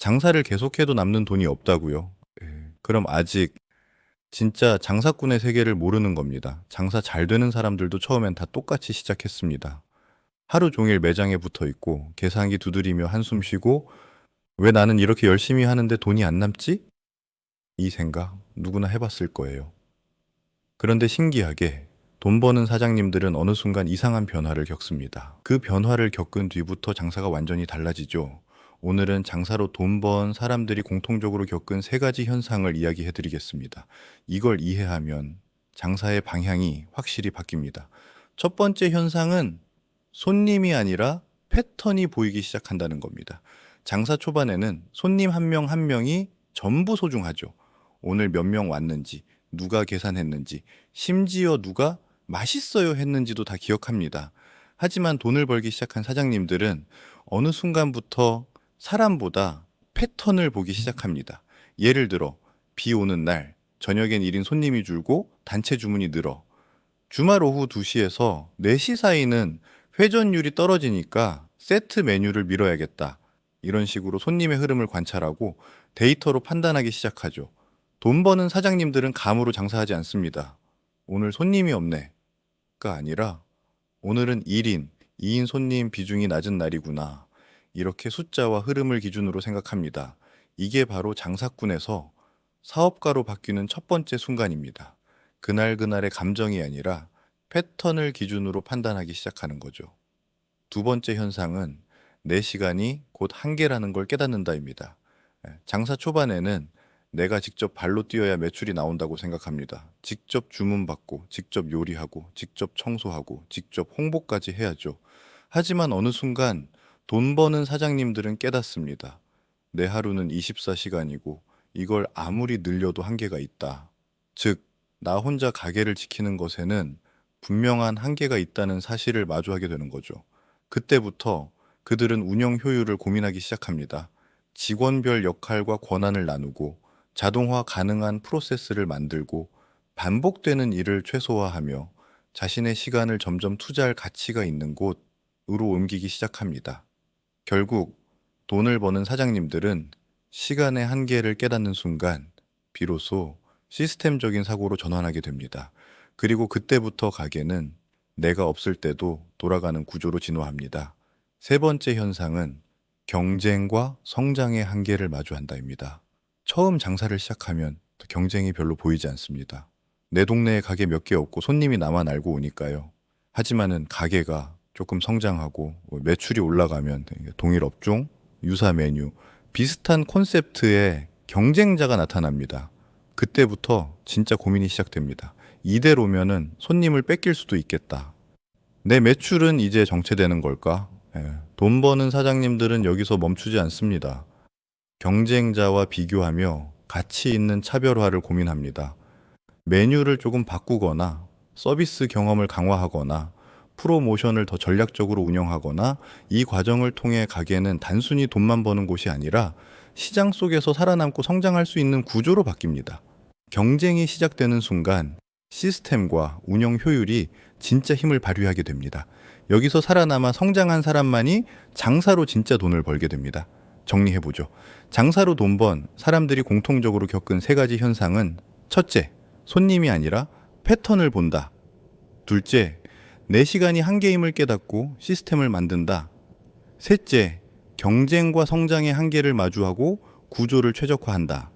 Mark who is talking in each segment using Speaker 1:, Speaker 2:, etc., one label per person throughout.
Speaker 1: 장사를 계속해도 남는 돈이 없다고요. 예. 그럼 아직 진짜 장사꾼의 세계를 모르는 겁니다. 장사 잘 되는 사람들도 처음엔 다 똑같이 시작했습니다. 하루 종일 매장에 붙어 있고 계산기 두드리며 한숨 쉬고 왜 나는 이렇게 열심히 하는데 돈이 안 남지? 이 생각 누구나 해봤을 거예요. 그런데 신기하게 돈 버는 사장님들은 어느 순간 이상한 변화를 겪습니다. 그 변화를 겪은 뒤부터 장사가 완전히 달라지죠. 오늘은 장사로 돈 번 사람들이 공통적으로 겪은 세 가지 현상을 이야기해 드리겠습니다. 이걸 이해하면 장사의 방향이 확실히 바뀝니다. 첫 번째 현상은 손님이 아니라 패턴이 보이기 시작한다는 겁니다. 장사 초반에는 손님 한 명 한 명이 전부 소중하죠. 오늘 몇 명 왔는지, 누가 계산했는지, 심지어 누가 맛있어요 했는지도 다 기억합니다. 하지만 돈을 벌기 시작한 사장님들은 어느 순간부터 사람보다 패턴을 보기 시작합니다. 예를 들어, 비 오는 날, 저녁엔 1인 손님이 줄고 단체 주문이 늘어. 주말 오후 2시에서 4시 사이는 회전율이 떨어지니까 세트 메뉴를 밀어야겠다. 이런 식으로 손님의 흐름을 관찰하고 데이터로 판단하기 시작하죠. 돈 버는 사장님들은 감으로 장사하지 않습니다. 오늘 손님이 없네. 가 아니라 오늘은 1인, 2인 손님 비중이 낮은 날이구나. 이렇게 숫자와 흐름을 기준으로 생각합니다. 이게 바로 장사꾼에서 사업가로 바뀌는 첫 번째 순간입니다. 그날 그날의 감정이 아니라 패턴을 기준으로 판단하기 시작하는 거죠. 두 번째 현상은 내 시간이 곧 한계라는 걸 깨닫는다입니다. 예, 장사 초반에는 내가 직접 발로 뛰어야 매출이 나온다고 생각합니다. 직접 주문받고, 직접 요리하고, 직접 청소하고, 직접 홍보까지 해야죠. 하지만 어느 순간 돈 버는 사장님들은 깨닫습니다. 내 하루는 24시간이고 이걸 아무리 늘려도 한계가 있다. 즉, 나 혼자 가게를 지키는 것에는 분명한 한계가 있다는 사실을 마주하게 되는 거죠. 그때부터 그들은 운영 효율을 고민하기 시작합니다. 직원별 역할과 권한을 나누고 자동화 가능한 프로세스를 만들고 반복되는 일을 최소화하며 자신의 시간을 점점 투자할 가치가 있는 곳으로 옮기기 시작합니다. 결국 돈을 버는 사장님들은 시간의 한계를 깨닫는 순간 비로소 시스템적인 사고로 전환하게 됩니다. 그리고 그때부터 가게는 내가 없을 때도 돌아가는 구조로 진화합니다. 세 번째 현상은 경쟁과 성장의 한계를 마주한다입니다. 처음 장사를 시작하면 경쟁이 별로 보이지 않습니다. 내 동네에 가게 몇 개 없고 손님이 나만 알고 오니까요. 하지만은 가게가 조금 성장하고 매출이 올라가면 동일 업종, 유사 메뉴, 비슷한 콘셉트의 경쟁자가 나타납니다. 그때부터 진짜 고민이 시작됩니다. 이대로면은 손님을 뺏길 수도 있겠다. 내 매출은 이제 정체되는 걸까? 예, 돈 버는 사장님들은 여기서 멈추지 않습니다. 경쟁자와 비교하며 가치 있는 차별화를 고민합니다. 메뉴를 조금 바꾸거나 서비스 경험을 강화하거나 프로모션을 더 전략적으로 운영하거나 이 과정을 통해 가게는 단순히 돈만 버는 곳이 아니라 시장 속에서 살아남고 성장할 수 있는 구조로 바뀝니다. 경쟁이 시작되는 순간 시스템과 운영 효율이 진짜 힘을 발휘하게 됩니다. 여기서 살아남아 성장한 사람만이 장사로 진짜 돈을 벌게 됩니다. 정리해보죠. 장사로 돈 번 사람들이 공통적으로 겪은 세 가지 현상은 첫째, 손님이 아니라 패턴을 본다. 둘째, 내 시간이 한계임을 깨닫고 시스템을 만든다. 셋째, 경쟁과 성장의 한계를 마주하고 구조를 최적화한다.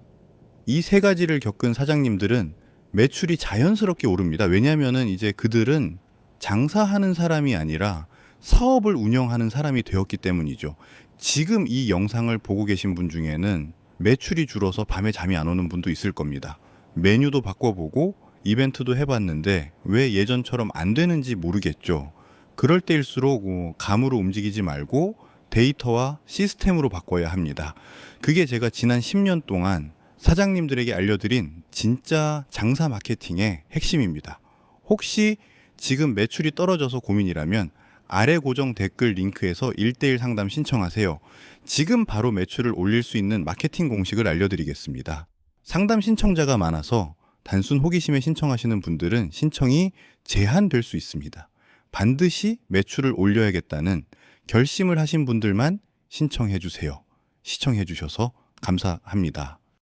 Speaker 1: 이 세 가지를 겪은 사장님들은 매출이 자연스럽게 오릅니다. 왜냐하면은 이제 그들은 장사하는 사람이 아니라 사업을 운영하는 사람이 되었기 때문이죠. 지금 이 영상을 보고 계신 분 중에는 매출이 줄어서 밤에 잠이 안 오는 분도 있을 겁니다. 메뉴도 바꿔보고 이벤트도 해봤는데 왜 예전처럼 안 되는지 모르겠죠. 그럴 때일수록 어, 감으로 움직이지 말고 데이터와 시스템으로 바꿔야 합니다. 그게 제가 지난 10년 동안 사장님들에게 알려드린 진짜 장사 마케팅의 핵심입니다. 혹시 지금 매출이 떨어져서 고민이라면 아래 고정 댓글 링크에서 1대1 상담 신청하세요. 지금 바로 매출을 올릴 수 있는 마케팅 공식을 알려드리겠습니다. 상담 신청자가 많아서 단순 호기심에 신청하시는 분들은 신청이 제한될 수 있습니다. 반드시 매출을 올려야겠다는 결심을 하신 분들만 신청해 주세요. 시청해 주셔서 감사합니다.